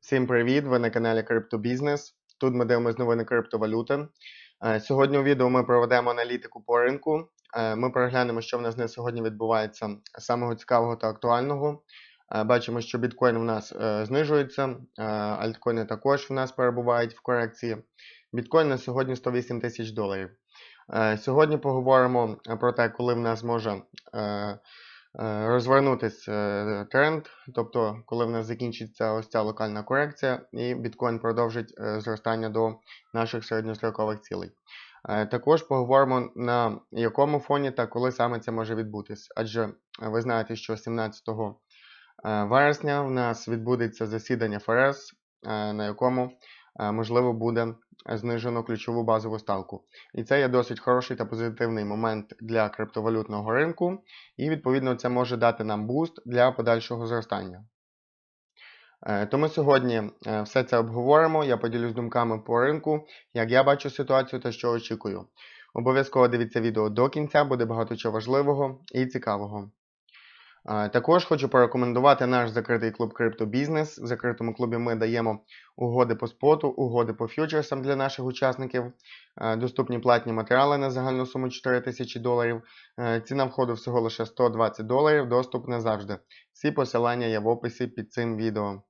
Всім привіт! Ви на каналі Криптобізнес. Тут ми дивимося новини криптовалюти. Е, Сьогодні у відео ми проведемо аналітику по ринку. Е, Ми переглянемо, що в нас на сьогодні відбувається самого цікавого та актуального. Е, Бачимо, що біткоін в нас знижується, альткоїни також в нас перебувають в корекції. Біткоін на сьогодні 108 тисяч доларів. Сьогодні поговоримо про те, коли в нас може розвернутися е, тренд, тобто коли в нас закінчиться ось ця локальна корекція, і біткоін продовжить е, зростання до наших середньострокових цілей. Е, Також поговоримо на якому фоні та коли саме це може відбутись. Адже е, ви знаєте, що 17 е, вересня в нас відбудеться засідання ФРС, е, на якому е, можливо буде знижено ключову базову ставку. І це є досить хороший та позитивний момент для криптовалютного ринку, і відповідно це може дати нам буст для подальшого зростання. Е, Тому сьогодні е, все це обговоримо. Я поділюсь думками по ринку, як я бачу ситуацію та що очікую. Обов'язково дивіться відео до кінця, буде багато чого важливого і цікавого. Також хочу порекомендувати наш закритий клуб Криптобізнес. В закритому клубі ми даємо угоди по споту, угоди по фьючерсам для наших учасників, доступні платні матеріали на загальну суму 4 тисячі доларів. Ціна входу всього лише 120 доларів, доступ назавжди. Всі посилання є в описі під цим відео.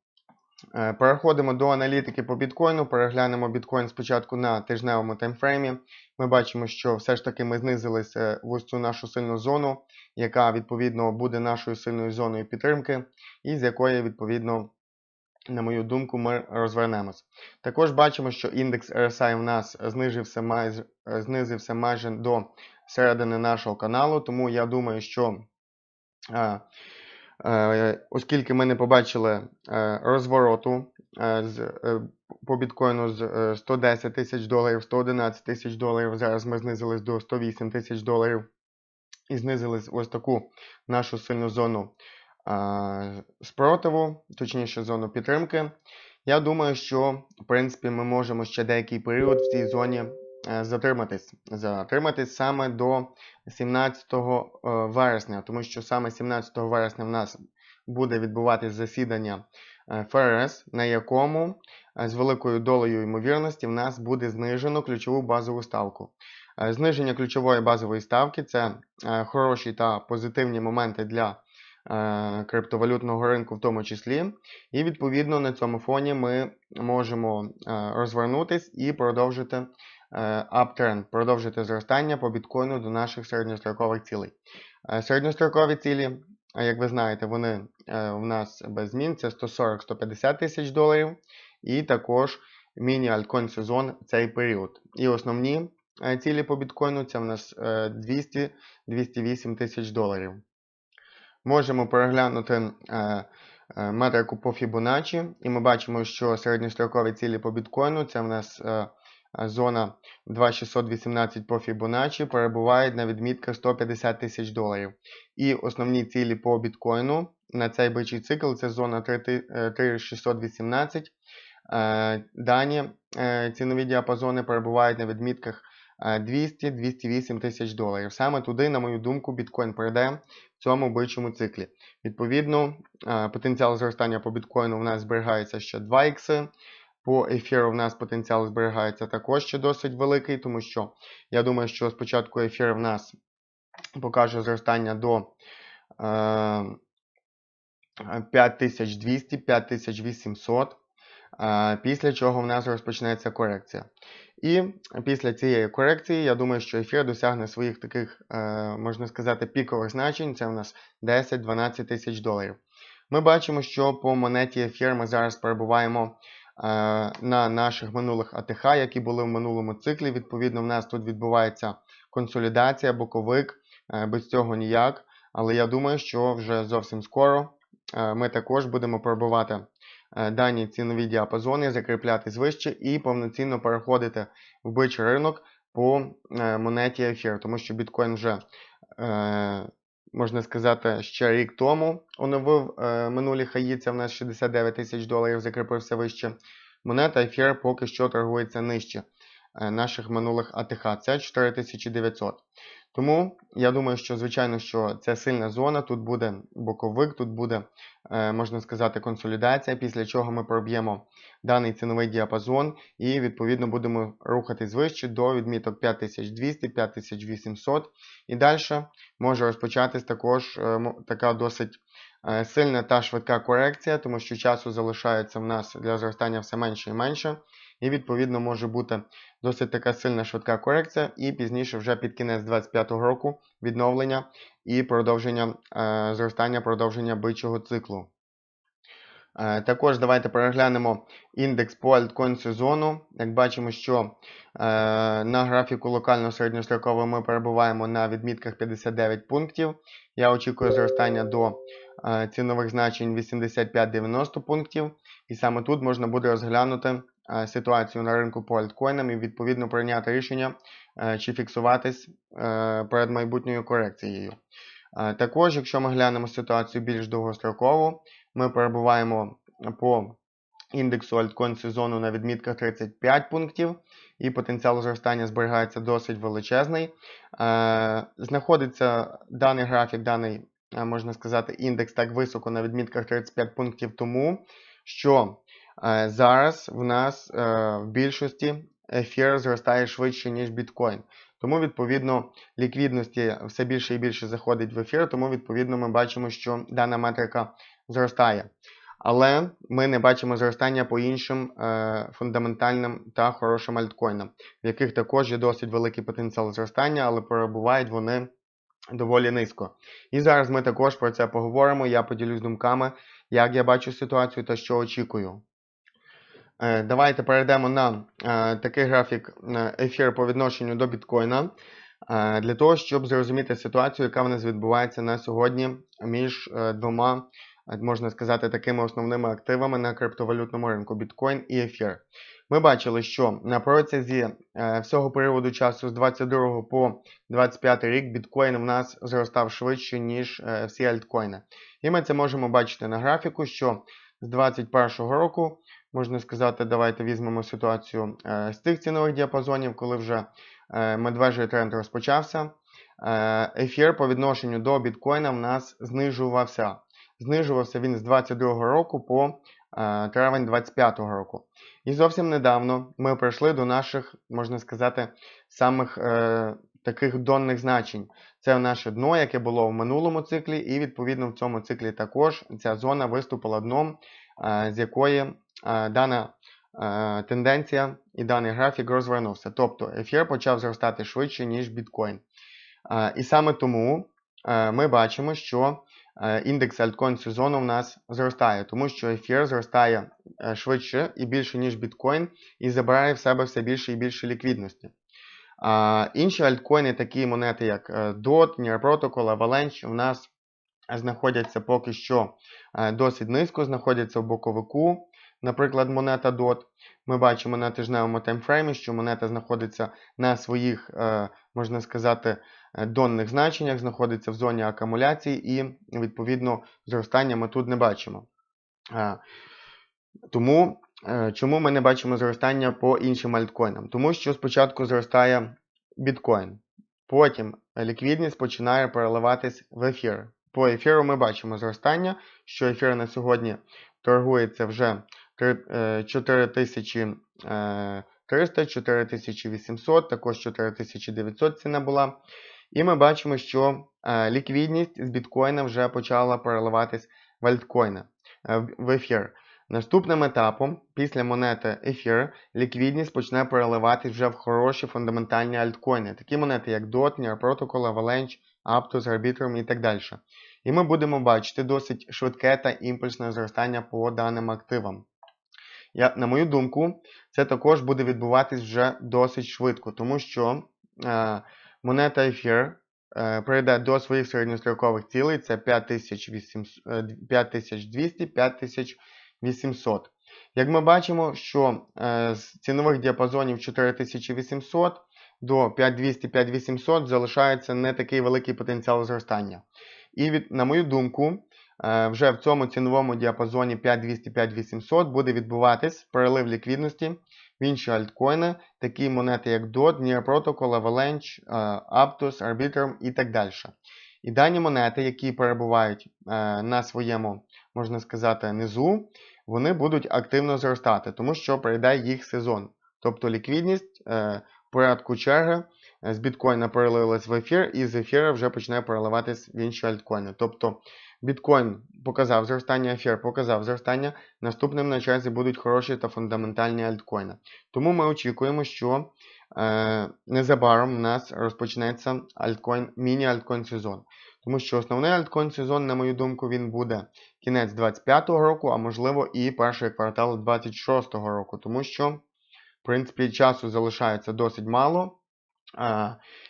Переходимо до аналітики по біткоїну. Переглянемо біткоін спочатку на тижневому таймфреймі. Ми бачимо, що все ж таки ми знизилися в ось цю нашу сильну зону, яка відповідно буде нашою сильною зоною підтримки, і з якої, відповідно, на мою думку, ми розвернемось. Також бачимо, що індекс RSI в нас знижився майже, знизився майже до середини нашого каналу, тому я думаю, що. е, Е, Оскільки ми не побачили е, розвороту по біткоїну з е, 110 тисяч доларів, 111 тисяч доларів, зараз ми знизились до 108 тисяч доларів і знизились ось таку нашу сильну зону е, спротиву, точніше зону підтримки. Я думаю, що в принципі ми можемо ще деякий період в цій зоні е, затриматись. Затриматись саме до 17 е, вересня, тому що саме 17 вересня в нас буде відбуватись засідання е, ФРС, на якому е, з великою долею ймовірності в нас буде знижено ключову базову ставку. Е, Зниження ключової базової ставки це е, хороші та позитивні моменти для е, криптовалютного ринку в тому числі. І відповідно на цьому фоні ми можемо е, розвернутись і продовжити е, uptrend, продовжити зростання по біткоїну до наших середньострокових цілей. Е, Середньострокові цілі, е, як ви знаєте, вони е, в нас без змін це 140-150 тисяч доларів, і також міні-альткоін сезон цей період. І основні е, цілі по біткоїну це в нас е, 200-208 тисяч доларів. Можемо переглянути е, е, метрику по Fibonacci, і ми бачимо, що середньострокові цілі по біткоїну це в нас е, е, зона 2618 по Fibonacci перебувають на відмітках 150 тисяч доларів. І основні цілі по біткоїну на цей бичий цикл це зона 3- е, 3618. Е, Дані е, цінові діапазони перебувають на відмітках е, 200-208 тисяч доларів. Саме туди, на мою думку, біткоін прийде в цьому бичому циклі. Відповідно, е, потенціал зростання по біткоїну у нас зберігається ще 2 ікси. По ефіру в нас потенціал зберігається також ще досить великий, тому що я думаю, що спочатку ефір в нас покаже зростання до е, 5200-5800, е, після чого в нас розпочнеться корекція. І після цієї корекції, я думаю, що ефір досягне своїх таких, е, можна сказати, пікових значень. Це у нас 10-12 тисяч доларів. Ми бачимо, що по монеті ефір ми зараз перебуваємо е, на наших минулих АТХ, які були в минулому циклі. Відповідно, в нас тут відбувається консолідація, боковик, е, без цього ніяк. Але я думаю, що вже зовсім скоро ми також будемо пробувати е, дані цінові діапазони, закріплятись вище і повноцінно переходити в бичий ринок по е, монеті ефір, тому що біткоін вже, е, можна сказати, ще рік тому оновив е, минулі хаї, це в нас 69 тисяч доларів, закріпився вище. Монета ефір поки що торгується нижче е, наших минулих АТХ, це 4900. Тому я думаю, що звичайно, що це сильна зона, тут буде боковик, тут буде, е, можна сказати, консолідація, після чого ми проб'ємо даний ціновий діапазон і відповідно будемо рухатись вище до відміток 5200, 5800. І далі може розпочатись також е, така досить е, сильна та швидка корекція, тому що часу залишається в нас для зростання все менше і менше. І відповідно може бути досить така сильна швидка корекція, і пізніше, вже під кінець 2025 року, відновлення і продовження е, зростання, продовження бичого циклу. Е, Також давайте переглянемо індекс по альткоін сезону. Як бачимо, що е, на графіку локально середньостроково ми перебуваємо на відмітках 59 пунктів. Я очікую зростання до е, цінових значень 85-90 пунктів. І саме тут можна буде розглянути ситуацію на ринку по альткоїнам і відповідно прийняти рішення, е, чи фіксуватись е, перед майбутньою корекцією. Е, Також, якщо ми глянемо ситуацію більш довгостроково, ми перебуваємо по індексу альткоін сезону на відмітках 35 пунктів, і потенціал зростання зберігається досить величезний. Е, Знаходиться даний графік, даний, е, можна сказати, індекс так високо на відмітках 35 пунктів, тому що е, зараз в нас е, в більшості ефір зростає швидше, ніж біткоін. Тому, відповідно, ліквідності все більше і більше заходить в ефір, тому, відповідно, ми бачимо, що дана метрика зростає. Але ми не бачимо зростання по іншим е, фундаментальним та хорошим альткоїнам, в яких також є досить великий потенціал зростання, але перебувають вони доволі низько. І зараз ми також про це поговоримо. Я поділюсь думками, як я бачу ситуацію та що очікую. Е, Давайте перейдемо на е, такий графік ефір по відношенню до біткоїна. е, Для того, щоб зрозуміти ситуацію, яка в нас відбувається на сьогодні між двома, можна сказати, такими основними активами на криптовалютному ринку біткоін і ефір. Ми бачили, що на протязі всього періоду часу з 22 по 25 рік біткоін в нас зростав швидше, ніж всі альткоїни. І ми це можемо бачити на графіку, що з 21 року, можна сказати, давайте візьмемо ситуацію е, з тих цінових діапазонів, коли вже е, медвежий тренд розпочався. Е, ефір по відношенню до біткоїна в нас знижувався. Знижувався він з 22 року по травень 25 року. І зовсім недавно ми прийшли до наших, можна сказати, самих таких донних значень. Це наше дно, яке було в минулому циклі, і відповідно в цьому циклі також ця зона виступила дном, з якої дана е, тенденція і даний графік розвернувся. Тобто ефір почав зростати швидше, ніж біткоін. Е, І саме тому е, ми бачимо, що е, індекс альткоін сезону в нас зростає, тому що ефір зростає е, швидше і більше, ніж біткоін, і забирає в себе все більше і більше ліквідності. Інші альткоїни, такі монети, як е, DOT, Near Protocol, Avalanche, у нас знаходяться поки що е, досить низько, знаходяться в боковику. Наприклад, монета DOT. Ми бачимо на тижневому таймфреймі, що монета знаходиться на своїх, е, можна сказати, е, донних значеннях, знаходиться в зоні акумуляції, і, відповідно, зростання ми тут не бачимо. Е, Тому Чому ми не бачимо зростання по іншим альткоїнам? Тому що спочатку зростає біткоін, потім ліквідність починає переливатись в ефір. По ефіру ми бачимо зростання, що ефір на сьогодні торгується вже 4300, 4800, також 4900 ціна була. І ми бачимо, що е, ліквідність з біткоїна вже почала переливатись в альткоїни, е, в ефір. Наступним етапом, після монети ефір, ліквідність почне переливатись вже в хороші фундаментальні альткоїни, такі монети, як DOT, Near Protocol, Avalanche, Aptos, Arbitrum і так далі. І ми будемо бачити досить швидке та імпульсне зростання по даним активам. Я, На мою думку, це також буде відбуватись вже досить швидко, тому що е, монета ефір е, прийде до своїх середньострокових цілей, це 5200-5000 800. Як ми бачимо, що е, з цінових діапазонів 4800 до 5200-5800 залишається не такий великий потенціал зростання. І, від, на мою думку, е, вже в цьому ціновому діапазоні 5200-5800 буде відбуватись перелив ліквідності в інші альткоїни, такі монети, як DOT, Near Protocol, Avalanche, е, Aptos, Arbitrum і так далі. І дані монети, які перебувають е, на своєму, можна сказати, низу, вони будуть активно зростати, тому що прийде їх сезон. Тобто ліквідність порядку черги з біткоїна переливалась в ефір, і з ефіра вже почне переливатись в інші альткоїни. Тобто біткоін показав зростання, ефір показав зростання, наступним на черзі будуть хороші та фундаментальні альткоїни. Тому ми очікуємо, що е, незабаром у нас розпочнеться альткоін, міні-альткоін сезон. Тому що основний альткоін сезон, на мою думку, він буде кінець 2025 року, а можливо і перший квартал 2026 року, тому що, в принципі, часу залишається досить мало.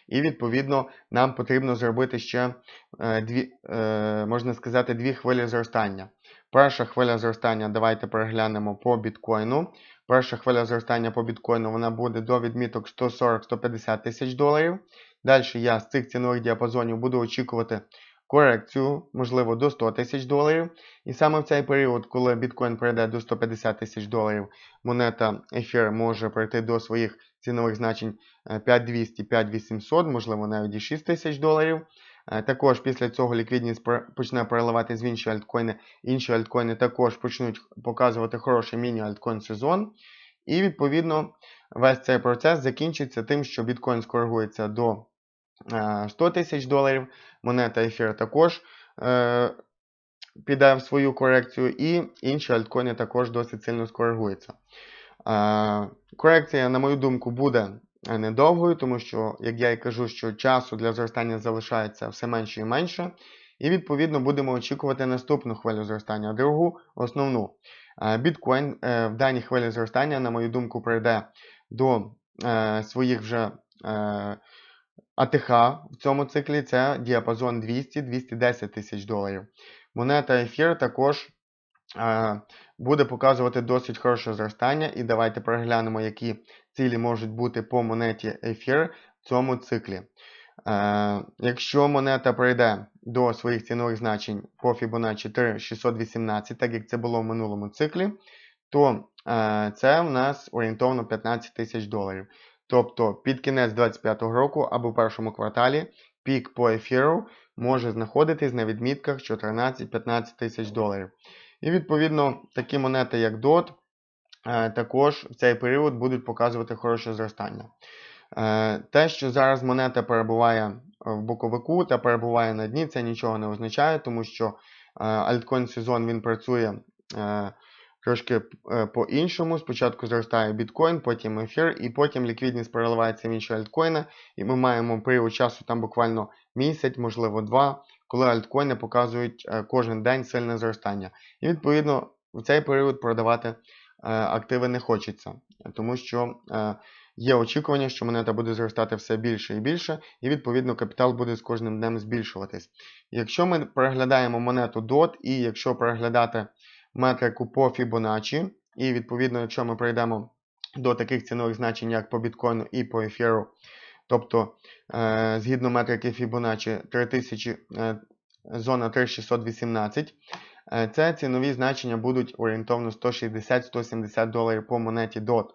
І, відповідно, нам потрібно зробити ще е, дві, е, можна сказати, дві хвилі зростання. Перша хвиля зростання, давайте переглянемо по біткоїну. Перша хвиля зростання по біткоїну вона буде до відміток 140-150 тисяч доларів. Далі я з цих цінових діапазонів буду очікувати корекцію, можливо, до 100 тисяч доларів. І саме в цей період, коли біткоін прийде до 150 тисяч доларів, монета ефір може прийти до своїх цінових значень 5200, 5800, можливо, навіть і 6 тисяч доларів. Е, також після цього ліквідність почне переливати з інші альткоїни. Інші альткоїни також почнуть показувати хороший міні-альткоін сезон. І, відповідно, весь цей процес закінчиться тим, що біткоін скоригується до 100 е, тисяч доларів. Монета ефір також е, піде в свою корекцію, і інші альткоїни також досить сильно скоригуються. Е, корекція, на мою думку, буде недовгою, тому що, як я і кажу, що часу для зростання залишається все менше і менше. І, відповідно, будемо очікувати наступну хвилю зростання, другу основну. Біткоін в даній хвилі зростання, на мою думку, прийде до своїх вже АТХ в цьому циклі це діапазон 200-210 тисяч доларів. Монета ефір також е, буде показувати досить хороше зростання. І давайте переглянемо, які цілі можуть бути по монеті ефір в цьому циклі. Е, якщо монета прийде до своїх цінових значень по Fibonacci 3618, так як це було в минулому циклі, то е, це в нас орієнтовно 15 тисяч доларів. Тобто під кінець 2025 року або в першому кварталі пік по ефіру може знаходитись на відмітках 14-15 тисяч доларів. І відповідно такі монети, як DOT, е, також в цей період будуть показувати хороше зростання. Е, те, що зараз монета перебуває в боковику та перебуває на дні, це нічого не означає, тому що е, альткоін сезон він працює трошки по-іншому. Спочатку зростає біткоін, потім ефір, і потім ліквідність переливається в інші альткоїни. І ми маємо період часу там буквально місяць, можливо, два, коли альткоїни показують е, кожен день сильне зростання. І відповідно в цей період продавати е, активи не хочеться, тому що. Є очікування, що монета буде зростати все більше і більше, і відповідно капітал буде з кожним днем збільшуватись. Якщо ми переглядаємо монету DOT, і якщо переглядати метрику по Fibonacci. І, відповідно, якщо ми прийдемо до таких цінових значень, як по біткоїну і по ефіру, тобто, е, згідно метрики Fibonacci 3000, е, зона 3618, е, це цінові значення будуть орієнтовно 160-170 доларів по монеті DOT.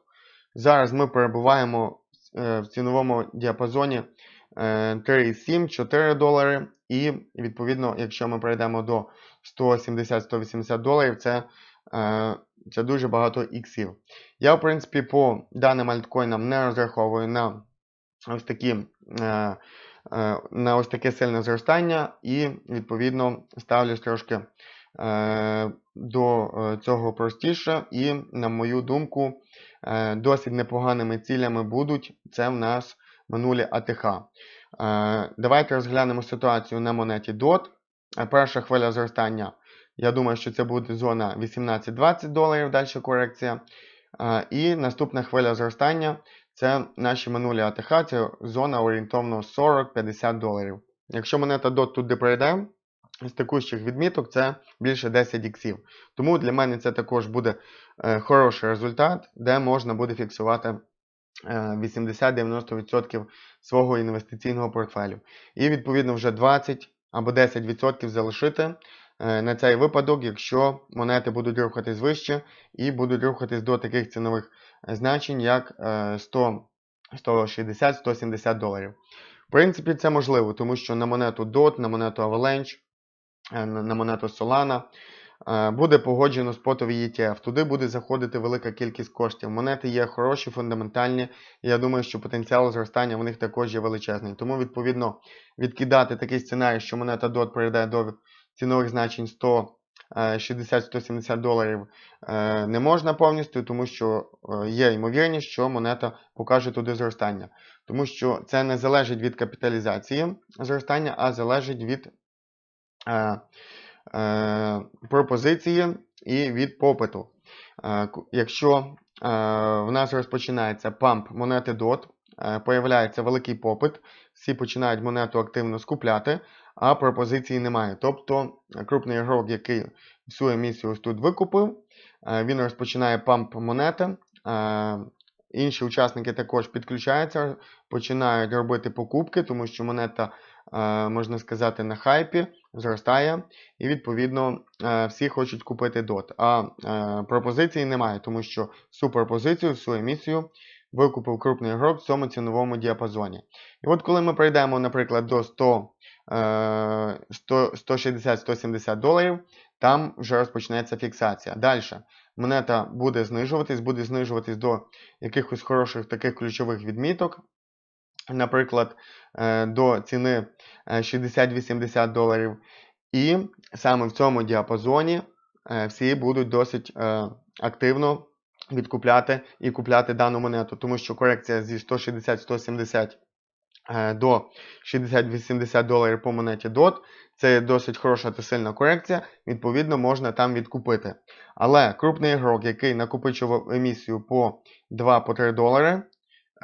Зараз ми перебуваємо е, в ціновому діапазоні 3,7-4 е, долари. І, відповідно, якщо ми перейдемо до 170-180 доларів, це це дуже багато іксів. Я, в принципі, по даним альткоїнам не розраховую на ось такі. Е, на ось таке сильне зростання, і, відповідно, ставлюсь трошки е, до цього простіше, і, на мою думку, е, досить непоганими цілями будуть це в нас минулі АТХ. Е, давайте розглянемо ситуацію на монеті DOT. Е, перша хвиля зростання. Я думаю, що це буде зона 18-20 доларів, далі корекція. Е, і наступна хвиля зростання це наші минулі АТХ, це зона орієнтовно 40-50 доларів. Якщо монета DOT туди прийде, з текущих відміток це більше 10 іксів. Тому для мене це також буде хороший результат, де можна буде фіксувати 80-90% свого інвестиційного портфелю. І, відповідно, вже 20 або 10% залишити е, на цей випадок, якщо монети будуть рухатись вище і будуть рухатись до таких цінових е, значень, як е, 100, 160-170 доларів. В принципі, це можливо, тому що на монету DOT, на монету Avalanche, е, на монету Solana е, буде погоджено спотовий ETF. Туди буде заходити велика кількість коштів. Монети є хороші, фундаментальні. Я думаю, що потенціал зростання в них також є величезний. Тому, відповідно, відкидати такий сценарій, що монета DOT прийде до цінових значень 100. 60-170 доларів е, не можна повністю, тому що е, є ймовірність, що монета покаже туди зростання. Тому що це не залежить від капіталізації зростання, а залежить від е, е, пропозиції і від попиту. Е, якщо е, в нас розпочинається памп монети DOT, е, появляється великий попит, всі починають монету активно скупляти, а пропозиції немає. Тобто е, крупний ігрок, який всю емісію ось тут викупив, е, він розпочинає памп монети. е, Інші учасники також підключаються, починають робити покупки, тому що монета, можна сказати, на хайпі зростає, і відповідно всі хочуть купити DOT. А пропозиції немає, тому що всю пропозицію, всю емісію викупив крупний ігрок в цьому ціновому діапазоні. І от коли ми прийдемо, наприклад, до 100, е, 100 160-170 доларів, там вже розпочнеться фіксація. Далі монета буде знижуватись, буде знижуватись до якихось хороших таких ключових відміток. Наприклад, е, до ціни е, 60-80 доларів. І саме в цьому діапазоні всі будуть досить активно відкупляти і купляти дану монету, тому що корекція зі 160-170 е, до 60-80 доларів по монеті DOT це досить хороша та сильна корекція, відповідно, можна там відкупити. Але крупний ігрок, який накопичував емісію по 2-3 долари,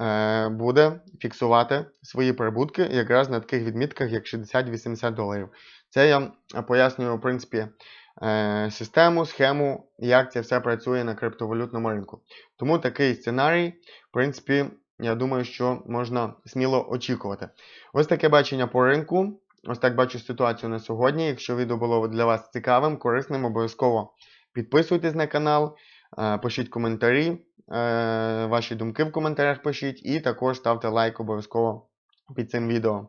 е, буде фіксувати свої прибутки якраз на таких відмітках, як 60-80 доларів. Це я е, пояснюю, в принципі, е, систему, схему, як це все працює на криптовалютному ринку. Тому такий сценарій, в принципі, я думаю, що можна сміло очікувати. Ось таке бачення по ринку. Ось так бачу ситуацію на сьогодні. Якщо відео було для вас цікавим, корисним, обов'язково підписуйтесь на канал, е, пишіть коментарі, е, ваші думки в коментарях пишіть, і також ставте лайк обов'язково під цим відео.